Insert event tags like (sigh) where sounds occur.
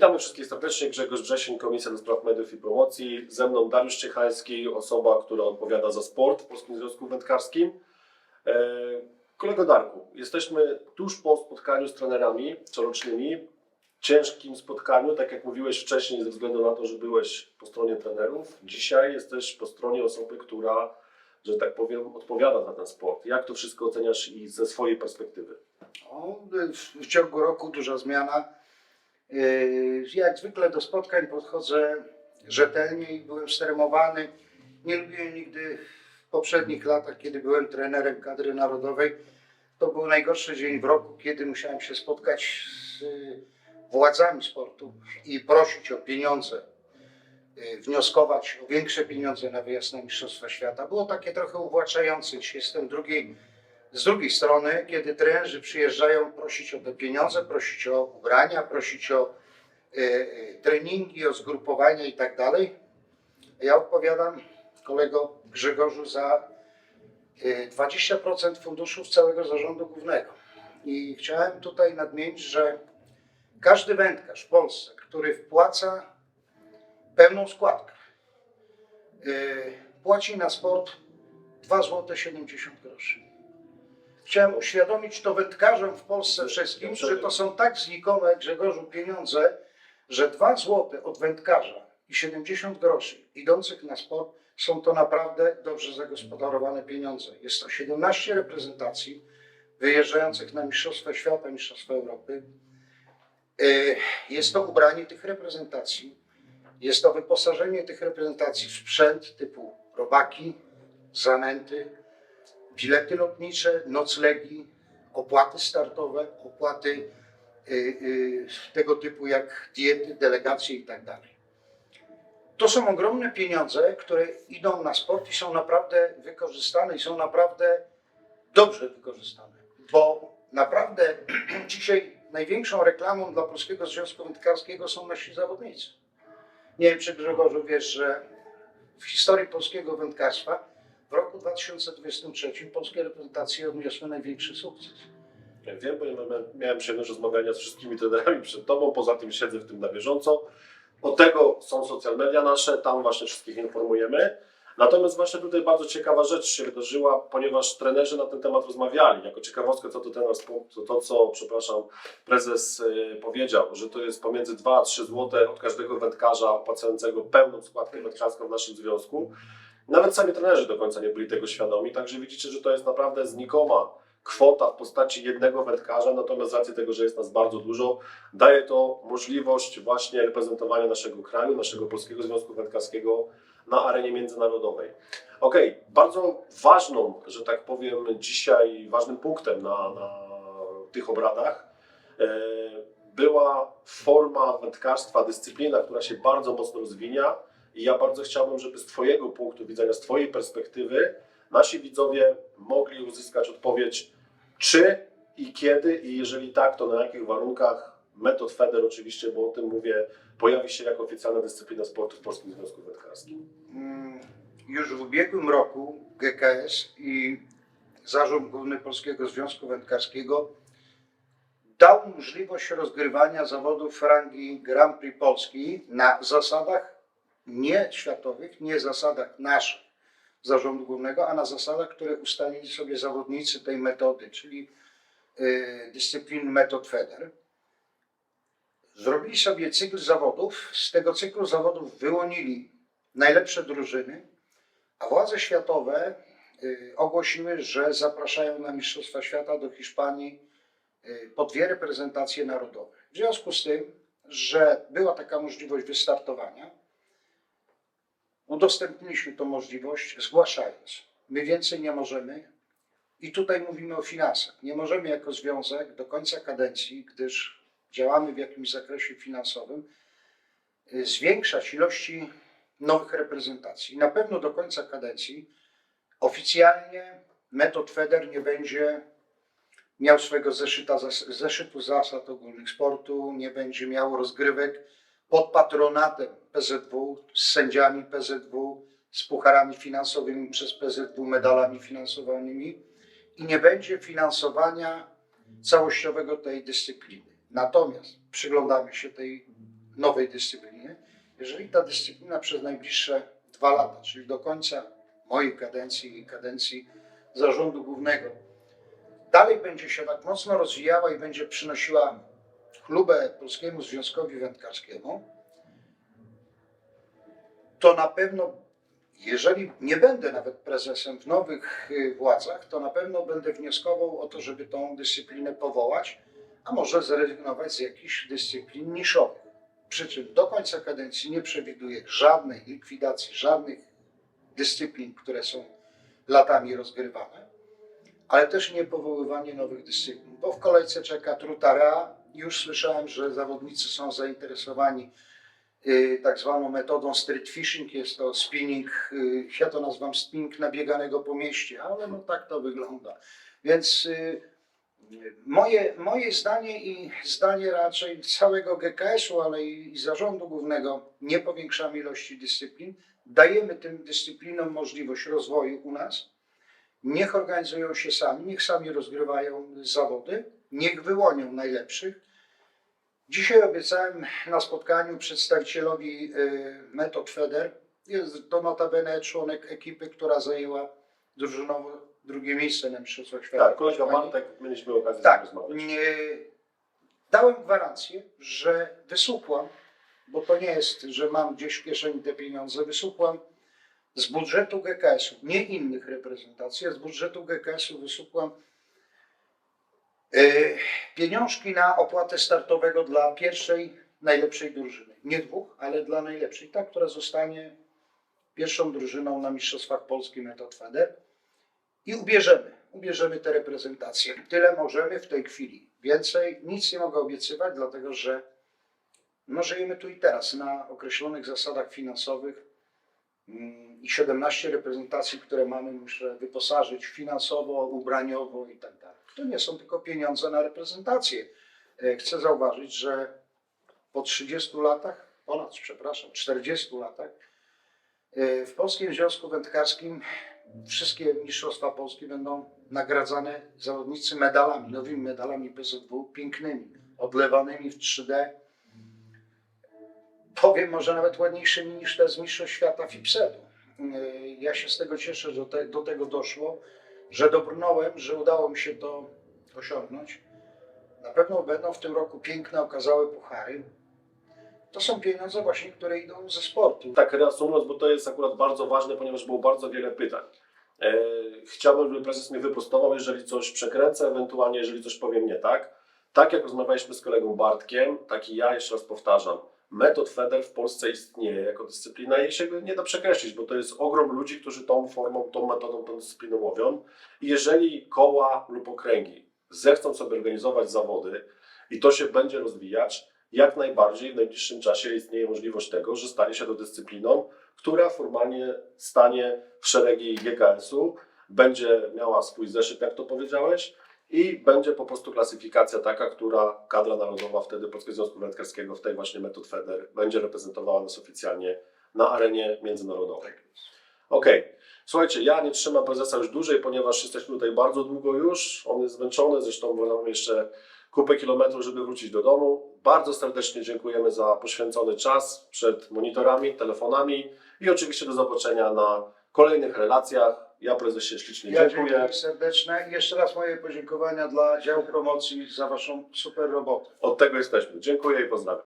Witamy wszystkich serdecznie. Grzegorz Brzesień, Komisja do Spraw Mediów i Promocji. Ze mną Dariusz Ciechański, osoba, która odpowiada za sport w Polskim Związku Wędkarskim. E, Kolego Darku, jesteśmy tuż po spotkaniu z trenerami corocznymi. Ciężkim spotkaniu, tak jak mówiłeś wcześniej, ze względu na to, że byłeś po stronie trenerów. Dzisiaj jesteś po stronie osoby, która, że tak powiem, odpowiada za ten sport. Jak to wszystko oceniasz i ze swojej perspektywy? No, w- w ciągu roku duża zmiana. Yy, Jak zwykle do spotkań podchodzę rzetelnie i byłem steremowany. Nie lubiłem nigdy w poprzednich latach, kiedy byłem trenerem kadry narodowej. To był najgorszy dzień w roku, kiedy musiałem się spotkać z yy, władzami sportu i prosić o pieniądze, yy, wnioskować o większe pieniądze na wyjazd na Mistrzostwa Świata. Było takie trochę uwłaczające. Dzisiaj jestem drugiej z drugiej strony, kiedy trenerzy przyjeżdżają prosić o te pieniądze, prosić o ubrania, prosić o e, e, treningi, o zgrupowania i tak dalej, ja odpowiadam kolego Grzegorzu za e, 20% funduszów całego zarządu głównego. I chciałem tutaj nadmienić, że każdy wędkarz w Polsce, który wpłaca pełną składkę, e, płaci na sport 2 zł 70 groszy. Chciałem uświadomić to wędkarzom w Polsce wszystkim, że to są tak znikome, Grzegorzu, pieniądze, że 2 zł od wędkarza i 70 groszy idących na sport są to naprawdę dobrze zagospodarowane pieniądze. Jest to 17 reprezentacji wyjeżdżających na Mistrzostwa Świata, Mistrzostwa Europy. Yy, Jest to ubranie tych reprezentacji, jest to wyposażenie tych reprezentacji w sprzęt typu robaki, zanęty, bilety lotnicze, noclegi, opłaty startowe, opłaty y, y, tego typu jak diety, delegacje i tak. To są ogromne pieniądze, które idą na sport i są naprawdę wykorzystane i są naprawdę dobrze wykorzystane, bo naprawdę (clears throat) dzisiaj największą reklamą dla Polskiego Związku Wędkarskiego są nasi zawodnicy. Nie wiem, czy Grzegorzu wiesz, że w historii polskiego wędkarstwa w roku 2023 polskie reprezentacje odniosły największy sukces. Ja Wiem, bo ja miałem- przyjemność rozmawiania z wszystkimi trenerami przed Tobą, poza tym siedzę w tym na bieżąco. Od tego są social media nasze, tam właśnie wszystkich informujemy. Natomiast właśnie tutaj bardzo ciekawa rzecz się wydarzyła, ponieważ trenerzy na ten temat rozmawiali. Jako ciekawostkę, co to trener, to, to co, przepraszam, prezes y, powiedział, że to jest pomiędzy 2 a 3 zł od każdego wędkarza opłacającego pełną składkę wędkarską w naszym związku. Nawet sami trenerzy do końca nie byli tego świadomi, także widzicie, że to jest naprawdę znikoma kwota w postaci jednego wędkarza, natomiast z racji tego, że jest nas bardzo dużo, daje to możliwość właśnie reprezentowania naszego kraju, naszego Polskiego Związku Wędkarskiego na arenie międzynarodowej. Okej, bardzo ważną, że tak powiem, dzisiaj ważnym punktem na, na tych obradach e, była forma wędkarstwa, dyscyplina, która się bardzo mocno rozwinia i ja bardzo chciałbym, żeby z Twojego punktu widzenia, z Twojej perspektywy nasi widzowie mogli uzyskać odpowiedź, czy i kiedy, i jeżeli tak, to na jakich warunkach metod FEDER oczywiście, bo o tym mówię, pojawi się jako oficjalna dyscyplina sportu w Polskim Związku Wędkarskim. Mm, Już w ubiegłym roku GKS i Zarząd Główny Polskiego Związku Wędkarskiego dał możliwość rozgrywania zawodów rangi Grand Prix Polski na zasadach nie światowych, nie zasadach naszych Zarządu Głównego, a na zasadach, które ustalili sobie zawodnicy tej metody, czyli y, dyscyplin metod FEDER. Zrobili sobie cykl zawodów. Z tego cyklu zawodów wyłonili najlepsze drużyny, a władze światowe y, ogłosiły, że zapraszają na Mistrzostwa Świata do Hiszpanii y, po dwie reprezentacje narodowe. W związku z tym, że była taka możliwość wystartowania, udostępniliśmy tą możliwość, zgłaszając. My więcej nie możemy. I tutaj mówimy o finansach. Nie możemy jako związek do końca kadencji, gdyż działamy w jakimś zakresie finansowym, y, zwiększać ilości nowych reprezentacji. Na pewno do końca kadencji oficjalnie metod FEDER nie będzie miał swojego zeszyta, zeszytu zasad ogólnych sportu, nie będzie miał rozgrywek pod patronatem PZW, z sędziami PZW, z pucharami finansowymi przez PZW, medalami finansowymi i nie będzie finansowania całościowego tej dyscypliny. Natomiast przyglądamy się tej nowej dyscyplinie, jeżeli ta dyscyplina przez najbliższe dwa lata, czyli do końca mojej kadencji i kadencji zarządu głównego, dalej będzie się tak mocno rozwijała i będzie przynosiła chlubę Polskiemu Związkowi Wędkarskiemu, to na pewno, jeżeli nie będę nawet prezesem w nowych y, władzach, to na pewno będę wnioskował o to, żeby tą dyscyplinę powołać, a może zrezygnować z jakichś dyscyplin niszowych. Przy czym do końca kadencji nie przewiduję żadnej likwidacji, żadnych dyscyplin, które są latami rozgrywane, ale też nie powoływanie nowych dyscyplin, bo w kolejce czeka Trutara. Już słyszałem, że zawodnicy są zainteresowani y, tak zwaną metodą street fishing. Jest to spinning, y, ja to nazywam spinning nabieganego po mieście, ale no tak to wygląda. Więc y, moje, moje zdanie i zdanie raczej całego GKS-u, ale i, i zarządu głównego, nie powiększamy ilości dyscyplin. Dajemy tym dyscyplinom możliwość rozwoju u nas. Niech organizują się sami, niech sami rozgrywają zawody, niech wyłonią najlepszych. Dzisiaj obiecałem na spotkaniu przedstawicielowi y, Metod Feder, jest to notabene członek ekipy, która zajęła drużynowo drugie miejsce na Mistrzostwach Świata. Tak, kolega Bartek, mieliśmy okazję tak, rozmawiać. nie, dałem gwarancję, że wysupłam, bo to nie jest, że mam gdzieś w kieszeni te pieniądze, wysupłam z budżetu GKS-u, nie innych reprezentacji, z budżetu GKS-u wysupłam pieniążki na opłatę startowego dla pierwszej, najlepszej drużyny. Nie dwóch, ale dla najlepszej, ta, która zostanie pierwszą drużyną na Mistrzostwach Polski Metod Feder i ubierzemy, ubierzemy te reprezentacje. Tyle możemy w tej chwili. Więcej nic nie mogę obiecywać, dlatego że no, żyjemy tu i teraz na określonych zasadach finansowych mm, i 17 reprezentacji, które mamy, muszę wyposażyć finansowo, ubraniowo i tak. To nie są tylko pieniądze na reprezentację. E, Chcę zauważyć, że po 30 latach, ponad, przepraszam, 40 latach, e, w Polskim Związku Wędkarskim wszystkie mistrzostwa polskie będą nagradzane zawodnicy medalami, nowymi medalami PZW, pięknymi, odlewanymi w 3D. Powiem może nawet ładniejszymi niż te z Mistrzostw Świata FIPSET-u. Yy, Ja się z tego cieszę, że do tego doszło, że dobrnąłem, że udało mi się to osiągnąć. Na pewno będą w tym roku piękne, okazałe puchary. To są pieniądze właśnie, które idą ze sportu. Tak reasumując, bo to jest akurat bardzo ważne, ponieważ było bardzo wiele pytań. E, chciałbym, żeby prezes mnie wyprostował, jeżeli coś przekręcę, ewentualnie jeżeli coś powiem nie tak. Tak jak rozmawialiśmy z kolegą Bartkiem, tak i ja jeszcze raz powtarzam. Metod FEDER w Polsce istnieje jako dyscyplina i się nie da przekreślić, bo to jest ogrom ludzi, którzy tą formą, tą metodą, tą dyscypliną łowią. I jeżeli koła lub okręgi zechcą sobie organizować zawody i to się będzie rozwijać, jak najbardziej w najbliższym czasie istnieje możliwość tego, że stanie się to dyscypliną, która formalnie stanie w szeregi GKS-u, będzie miała swój zeszyt, jak to powiedziałeś, i będzie po prostu klasyfikacja taka, która kadra narodowa wtedy Polskiego Związku Wędkarskiego w tej właśnie metod FEDER będzie reprezentowała nas oficjalnie na arenie międzynarodowej. Okej, słuchajcie, ja nie trzymam prezesa już dłużej, ponieważ jesteśmy tutaj bardzo długo już, on jest zmęczony, zresztą mamy jeszcze kupę kilometrów, żeby wrócić do domu. Bardzo serdecznie dziękujemy za poświęcony czas przed monitorami, telefonami i oczywiście do zobaczenia na kolejnych relacjach. Ja prezesie ślicznie Ja dziękuję. serdeczne i jeszcze raz moje podziękowania dla działu promocji za Waszą super robotę. Od tego jesteśmy. Dziękuję i pozdrawiam.